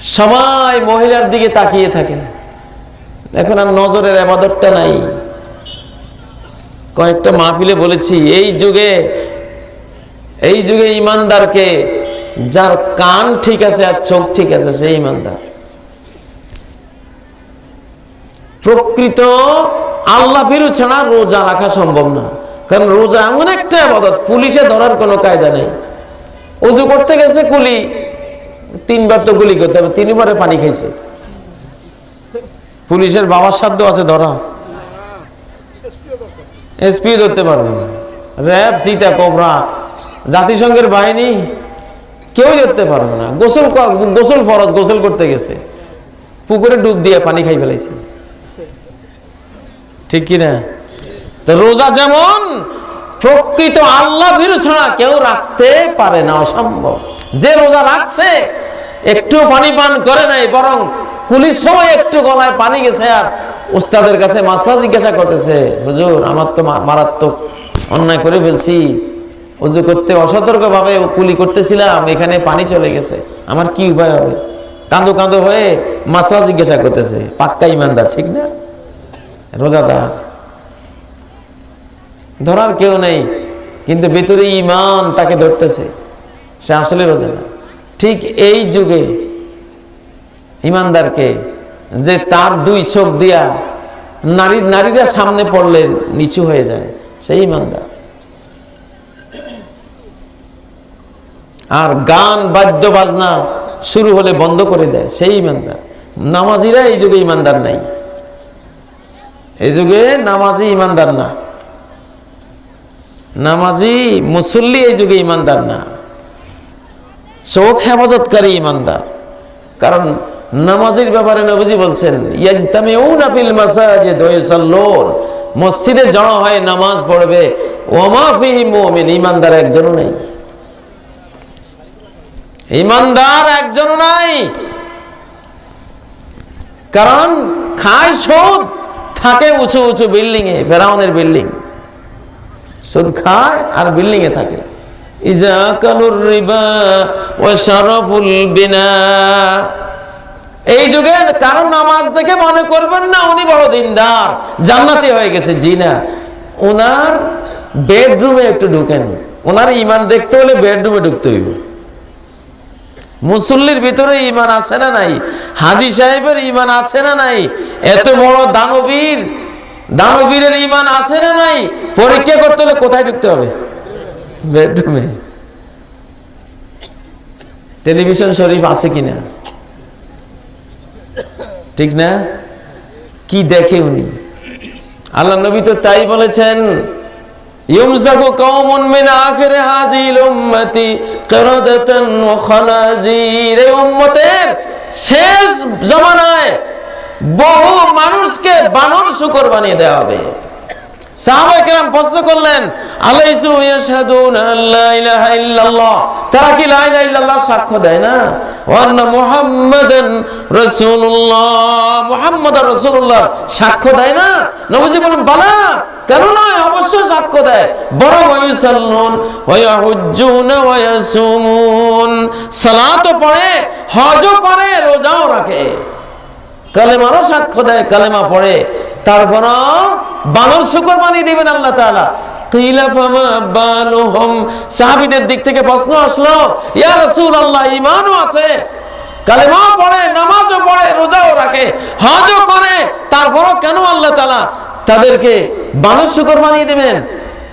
সবাই মহিলার দিকে তাকিয়ে থাকে। এখন আর নজরের আবাদতটা নাই। কয়েকটা মাহফিলে বলেছি, এই যুগে এই যুগে ইমানদারকে যার কান ঠিক আছে আর চোখ ঠিক আছে, সেই ইমানদার। প্রকৃত আল্লাহ ভীরু ছাড়া রোজা রাখা সম্ভব না। কারণ রোজা এমন একটা আবাদত, পুলিশে ধরার কোনো কায়দা নেই। উজু করতে গেছে কুলি তিনবার তো গুলি করতে হবে, তিনবারে পানি খাইছে। পুলিশের বাবার সাধ্য আছে, ধরা। এসপি ধরতে পারবে না। র্যাব, সীতা, কোবরা, জাতিসংঘের বাহিনী কেউ ধরতে পারবে না। গোসল গোসল ফরজ, গোসল করতে গেছে। পুকুরে ডুব দিয়ে পানি খাই ফেলাইছে। ঠিক কি না তো রোজা যেমন প্রকৃত আল্লাহ ছাড়া কেউ রাখতে পারে না, অসম্ভব। যে রোজা রাখছে, একটু পানি পান করে নাই, বরং কুলির সময় একটু গলায় পানি গেছে আর উস্তাদের কাছে মাসলা জিজ্ঞাসা করতেছে, হুজুর, আমার তো মারাত্মক অন্যায় করে ফেলছি। উজু করতে অসতর্ক ভাবে কুলি করতেছিলাম, এখানে পানি চলে গেছে। আমার কি উপায় হবে? কাঁদো কাঁদো হয়ে মাসলা জিজ্ঞাসা করতেছে, পাক্কা ইমানদার, ঠিক না? রোজাদার, ধরার কেউ নেই, কিন্তু ভেতরে ইমান তাকে ধরতেছে। সে আসলে রোজাদার ঠিক এই যুগে ইমানদারকে যে তার দুই চোখ দিয়া নারী, নারীরা সামনে পড়লে নিচু হয়ে যায়, সেই ইমানদার। আর গান, বাদ্য, বাজনা শুরু হলে বন্ধ করে দেয়, সেই ইমানদার। নামাজিরা এই যুগে ইমানদার নাই। এই যুগে নামাজি ইমানদার না। নামাজি, মুসল্লি এই যুগে ইমানদার না। চোখ হেফাজতকারী ইমানদার। কারণ নামাজের ব্যাপারে নবীজি বলছেন মাসাজিদ জড়ো হয় নামাজ পড়বে মুমিন। ইমানদার একজনও নেই। ইমানদার একজনও নাই। কারণ খায় সুদ, থাকে উঁচু উঁচু বিল্ডিং এ ফেরাউনের বিল্ডিং। সুদ খায় আর বিল্ডিং এ থাকে। এই যুগে কারণ নামাজ মনে করবেন না, উনি বড় দিনদার, জান্নাতি হয়ে গেছে, জি না। ওনার বেডরুমে একটু ঢুকেন। ওনার ইমান দেখতে হলে বেডরুমে ঢুকতে হইব। মুসল্লির ভিতরে ইমান আছে না নাই? হাজি সাহেবের ইমান আছে না নাই? এত বড় দানবীর, দানবীরের ইমান আছে না নাই? পরীক্ষা করতে হলে কোথায় ঢুকতে হবে? বেডরুমে টেলিভিশন শরীফ আছে কিনা? ঠিক না? কি দেখে উনি? আল্লাহ নবী তো তাই বলেছেন, ইউমসাকু কওমুন মিন আখির হাযিল উম্মতি কিরাদাতান ওয়া খানাজির এই উম্মতের শেষ জমানায় বহু মানুষকে বানর শুকর বানিয়ে দেওয়া হবে। প্রশ্ন করলেন সাক্ষ্য দেয় না? রাসূলুল্লাহ। মুহাম্মদ রাসূলুল্লাহ সাক্ষ্য দেয় না? কেন নয়? অবশ্যই সাক্ষ্য দেয়। ওয়ায়াসুমুন সালাতও পড়ে হজও রোজাও রাখে। কালেমারও সাক্ষ্য দেয়, কালেমা পড়ে। তারপর বানর শুকর বানিয়ে দিবেন আল্লাহ তালা সাহাবীদের দিক থেকে প্রশ্ন আসলো, ইয়া রাসূলুল্লাহ, ঈমানও আছে, কালেমাও পড়ে, নামাজও পড়ে, রোজাও রাখে, হজও করে, তারপরও কেন আল্লাহ তাআলা তাদেরকে বানর শুকর বানিয়ে দিবেন?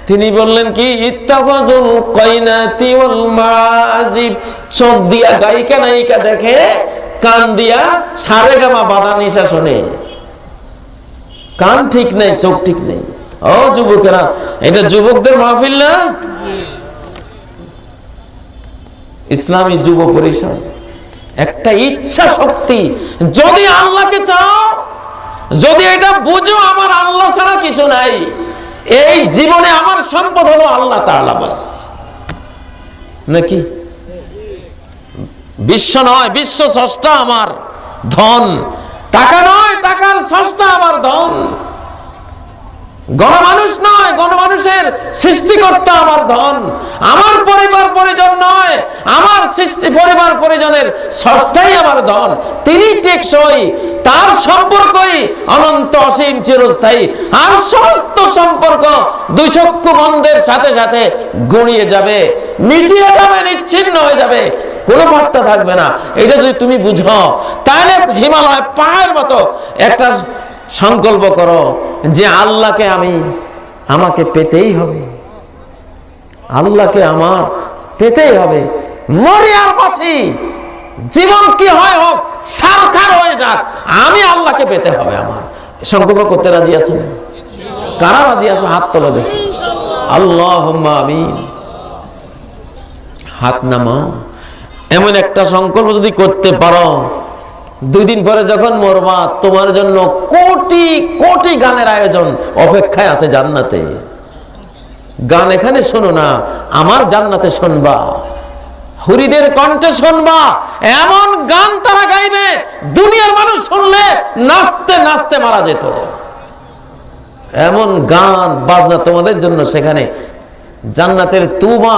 তিনি বললেন কি, ইত্তাফাজুল কাইনাতি ওয়াল মাজিব চোখ দিয়া গায়িকা নায়িকা দেখে, কান দিয়া সারে গামা বাধা নিশা শোনে। কান ঠিক নেই, চোখ ঠিক নেই। ও যুবকেরা, এটা যুবকদের মাহফিল না? ইসলামী যুব পরিষদ। একটা ইচ্ছা শক্তি, যদি আল্লাহকে চাও, যদি এটা বুঝো, আমার আল্লাহ ছাড়া কিছু নাই। এই জীবনে আমার সম্পদ হলো আল্লাহ নাকি? বিশ্ব নয়, বিশ্ব স্রষ্টা আমার ধন। টাকা নয়, টাকার স্রষ্টা আমার ধন। গণমানুষ নয়, গণমানুষের সৃষ্টিকর্তা আমার ধন। আমার পরিবার পরিজন নয়, আমার সৃষ্টি পরিবার পরিজনের ষষ্ঠাই আমার ধন। তিনি টেকসই, তার সম্পর্কই অনন্ত অসীম চিরস্থায়ী। আর সমস্ত সম্পর্ক দুই চক্ষু বন্ধের সাথে সাথে গুঁড়িয়ে যাবে, মিটিয়ে যাবে, নিচ্ছিন্ন হয়ে যাবে। কোনো পাত্তা থাকবে না। এটা যদি তুমি বুঝো, তাহলে হিমালয় পাহাড়ের মতো একটা সংকল্প করো যে আল্লাহকে আমি, আমাকে পেতেই হবে। আল্লাহকে আমার পেতেই হবে। মরে আর জীবন কি হয় হোক, সারখার হয়ে যাক, আমি আল্লাহকে পেতে হবে আমার। সংকল্প করতে রাজি আছেন কারা রাজি আছে? হাত তোলো দেখি। আল্লাহ আমিন। হাত নামাও। এমন একটা সংকল্প যদি করতে পারো দুই দিন পরে যখন মরবা, তোমার জন্য কোটি কোটি গানের আয়োজন অপেক্ষায় আছে জান্নাতে। গান এখানে শোনো না, আমার জান্নাতে শুনবা। হুরিদের কণ্ঠে শুনবা, এমন গান তারা গাইবে, দুনিয়ার মানুষ শুনলে নাচতে নাচতে মারা যেত। এমন গান, বাজনা তোমাদের জন্য সেখানে জান্নাতের তুবা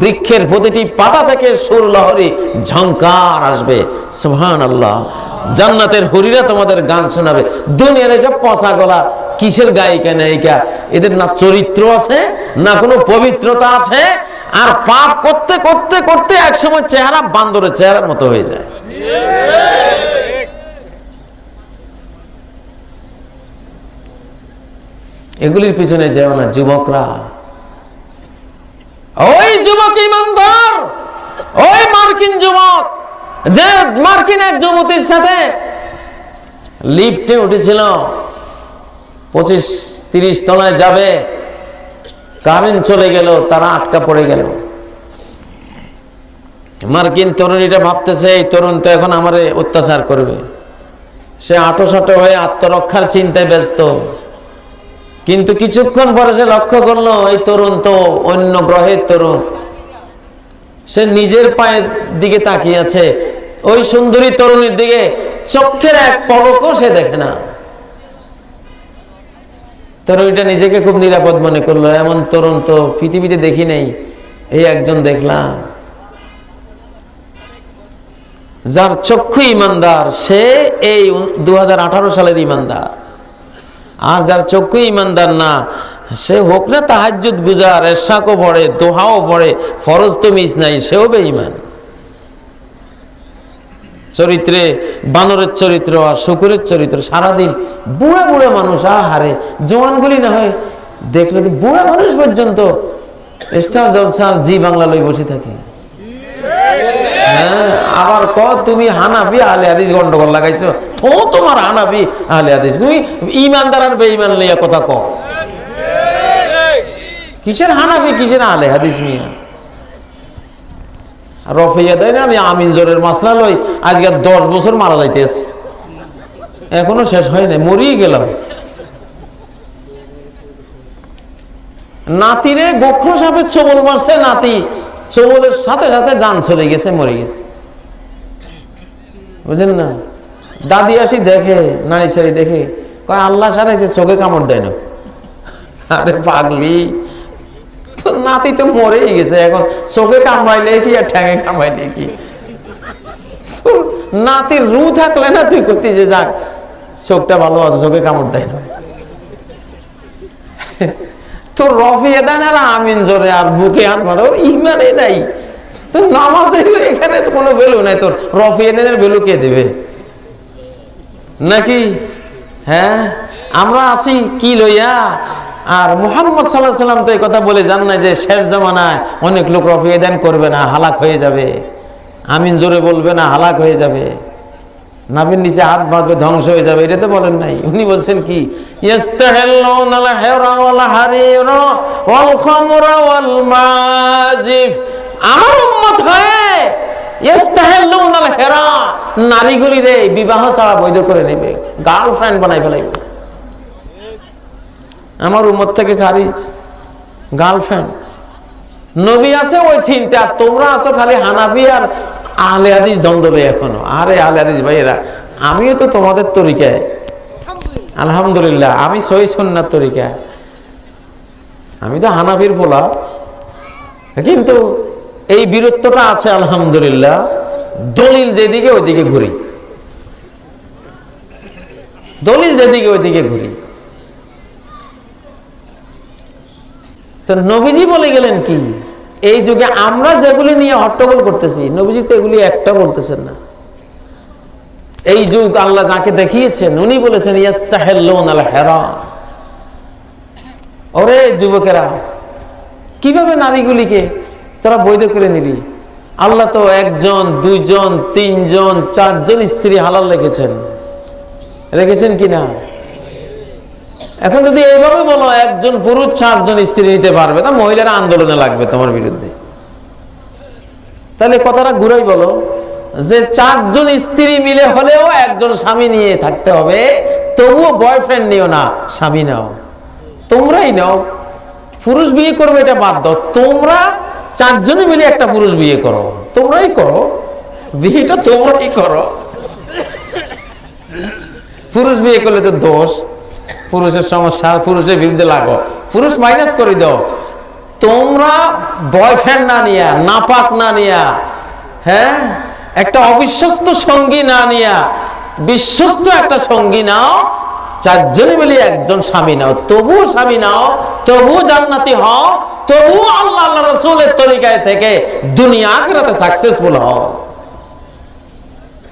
বৃক্ষের প্রতিটি পাতা থেকে সুর লহরি ঝঙ্কার আসবে। সুহান আল্লাহ জান্নাতের হরিরা তোমাদের গান শোনাবে। দুনিয়ার এসব পচা গলা, কিসের গায়িকা, নায়িকা? এদের না চরিত্র আছে, না কোনো পবিত্রতা আছে, আর পাপ করতে করতে করতে একসময় চেহারা বান্দরের চেহারার মতো হয়ে যায়। এগুলির পিছনে যেও না যুবকরা ওই যুবক ইমানদার ওই মার্কিন যুবক যে মার্কিন এক যুবতীর সাথে লিফটে উঠেছিল, পঁচিশ তিরিশ তলায় যাবে কারেন্ট চলে গেল, তারা আটকা পড়ে গেল। মার্কিন তরুণীটা ভাবতেছে, এই তরুণ তো এখন আমারে অত্যাচার করবে। সে আটো সাটো হয়ে আত্মরক্ষার চিন্তায় ব্যস্ত। কিন্তু কিছুক্ষণ পরে সে লক্ষ্য করল, এই তরুণ তো অন্য গ্রহের তরুণ। সে নিজের পায়ের দিকে তাকিয়ে আছে। ওই সুন্দরী তরুণীর দিকে চোখের এক পলকও সে দেখে না। তরুণীটা নিজেকে খুব নিরাপদ মনে করল। এমন তরুণ তো পৃথিবীতে দেখি নেই, এই একজন দেখলাম। যার চক্ষু ইমানদার, সে এই দু হাজার আঠারো সালের ইমানদার। আর যার চক্ষু ইমানদার না সে হোক না তাহাজুদ গুজার এশাকও পড়ে, দোহাও পড়ে, ফরজ তো মিস নাই, সেও বেঈমান। চরিত্রে, বানরের চরিত্র আর শুকুরের চরিত্র, সারাদিন বুড়ে বুড়ে মানুষ, আহারে, জোয়ানগুলি না হয়, দেখলে বুড়ে মানুষ পর্যন্ত স্টার জলসার জি বাংলা লই বসে থাকে। হ্যাঁ আবার ক, তুমি হানাবি আলে হাদিস গন্ডগোল লাগাইছো তো তোমার হানাবি আলে হাদিস। তুমি ইমানদার আর বেঈমান লইয়া কথা ক কিসের হানাবি কিসের আলে? হাদিস মিয়া। রফিয়া দেয় না, আমি আমিন জোরের মাসলা লই আজকে দশ বছর মারা যাইতেছে। এখনও শেষ হয় নাই, মরিয়ে গেলাম। নাতিরে গোখর সাপের চবল মারছে, নাতি চবলের সাথে সাথে যান চলে গেছে, মরে গেছে। বুঝেন না? দাদি আসি দেখে নারী ছেড়ে দেখে, কয়, আল্লাহ সারাইছে, চোখে কামড় দেয় না। আরে পাগলি। নাতি তো মরেই গেছে, এখন চোখে কামড়াইলে কি আর ঠ্যাঙে কামড়াইলে কি? নাতির রু থাকলে না তুই যে যাক, চোখটা ভালো আছে, চোখে কামড় দেয় না। তো দেন আর আমিন জোরে আর বুকে হাত মারে, ওর ইমানে নাই। তো নামাজে এখানে তো কোনো ভ্যালু নাই, তোর রফিয়ে দেনের ভ্যালু কে দেবে? নাকি? হ্যাঁ? আমরা আছি কি লইয়া? আর মোহাম্মদ সাল্লাহ সাল্লাম তো এই কথা বলে জান না যে শেষ জমানায় অনেক লোক রফিয়ে দেন, করবে না, হালাক হয়ে যাবে। আমিন জোরে বলবে না, হালাক হয়ে যাবে। নাভির নিচে হাত বাঁধবে, ধ্বংস হয়ে যাবে, এটা তো বলেন নাই। উনি বলছেন কি? নারীগুলি রে বিবাহ ছাড়া বৈধ করে নেবে, গার্লফ্রেন্ড বানাই ফেলাইবে। আমার উমর থেকে খারিজ। গার্লফ্রেন্ড নবী আছে ওই চিন্তা তোমরা আছো খালি হানাফি আর আহলে হাদিস দ্বন্দ্বে এখনও। আরে আহলে হাদিস ভাইয়েরা, আমিও তো তোমাদের তরিকায়। আলহামদুলিল্লাহ, আমি সহি সন্ন্যার তরিকায়। আমি তো হানাফির পোলা। কিন্তু এই বীরত্বটা আছে, আলহামদুলিল্লাহ। দলিল যেদিকে ওইদিকে ঘুরি। দলিল যেদিকে ওইদিকে ঘুরি। তো নবীজি বলে গেলেন কি? এই যুগে আমরা যেগুলি নিয়ে হট্টগোল করতেছি, নবীজি তো এগুলি একটা বলতেছেন না। এই যুগ আল্লাহ যাকে দেখিয়েছেন, উনি বলেছেন ওরে যুবকেরা, কীভাবে নারীগুলিকে তারা বৈধ করে নিলি? আল্লাহ তো একজন, দুইজন, তিনজন, চারজন স্ত্রী হালাল রেখেছেন। রেখেছেন কি না এখন যদি এইভাবে বলো, একজন পুরুষ চারজন স্ত্রী নিতে পারবে, তা মহিলারা আন্দোলনে লাগবে তোমার বিরুদ্ধে। তাহলে কথাটা ঘুরাই বলো, যে চারজন স্ত্রী মিলে হলেও একজন স্বামী নিয়ে থাকতে হবে, তবুও বয়ফ্রেন্ড নিও না, স্বামী নাও। তোমরাই নাও। পুরুষ বিয়ে করবে এটা বাদ দাও। তোমরা চারজনে মিলে একটা পুরুষ বিয়ে করো। তোমরাই করো। বিয়েটা তোমরাই করো। পুরুষ বিয়ে করলে তো দোষ। পুরুষের সমস্যা পুরুষের বিরুদ্ধে লাগো। পুরুষ মাইনাস করে দাও। তোমরা বয়ফ্রেন্ড না নিয়া, নাপাক না নিয়া হ্যাঁ? একটা অবিশ্বস্ত সঙ্গী না নিয়া, বিশ্বস্ত একটা সঙ্গী নাও, চারজনে মিলে একজন স্বামী নাও। তবুও স্বামী নাও, তবুও জান্নাতি হও, তবুও আল্লাহ আল্লাহ রসুলের তরিকায় থেকে দুনিয়া আখেরাতে সাকসেসফুল হও।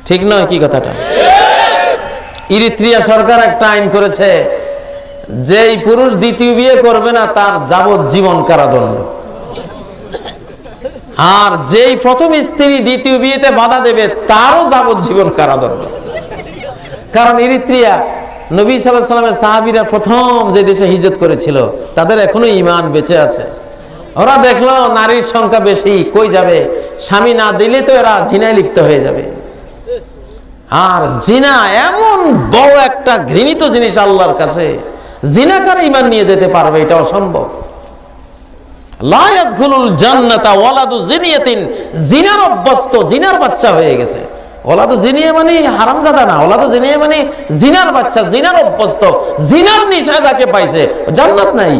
ঠিক নয় কি কথাটা? ইরিত্রিয়া সরকার একটা আইন করেছে, যেই পুরুষ দ্বিতীয় বিয়ে করবে না, তার যাবজ্জীবন কারাদণ্ড। আর যেই প্রথম স্ত্রী দ্বিতীয় বিয়েতে বাধা দেবে, তারও যাবজ্জীবন কারাদণ্ড। কারণ ইরিত্রিয়া, নবী সাল্লামের সাহাবিরা প্রথম যে দেশে হিজত করেছিল, তাদের এখনও ইমান বেঁচে আছে। ওরা দেখল, নারীর সংখ্যা বেশি, কই যাবে? স্বামী না দিলে তো এরা ঝিনায় লিপ্ত হয়ে যাবে। আর জিনা এমন বড় একটা ঘৃণিত জিনিস আল্লাহর কাছে। জিনাকার ইমান নিয়ে যেতে পারবে, এটা অসম্ভব। জান্নাতা অভ্যস্ত, জিনার বাচ্চা হয়ে গেছে। মানে হারামজাদা না মানে জিনার বাচ্চা, জিনার অভ্যস্ত, জিনার নিশা যাকে পাইছে। জান্নাত নাই।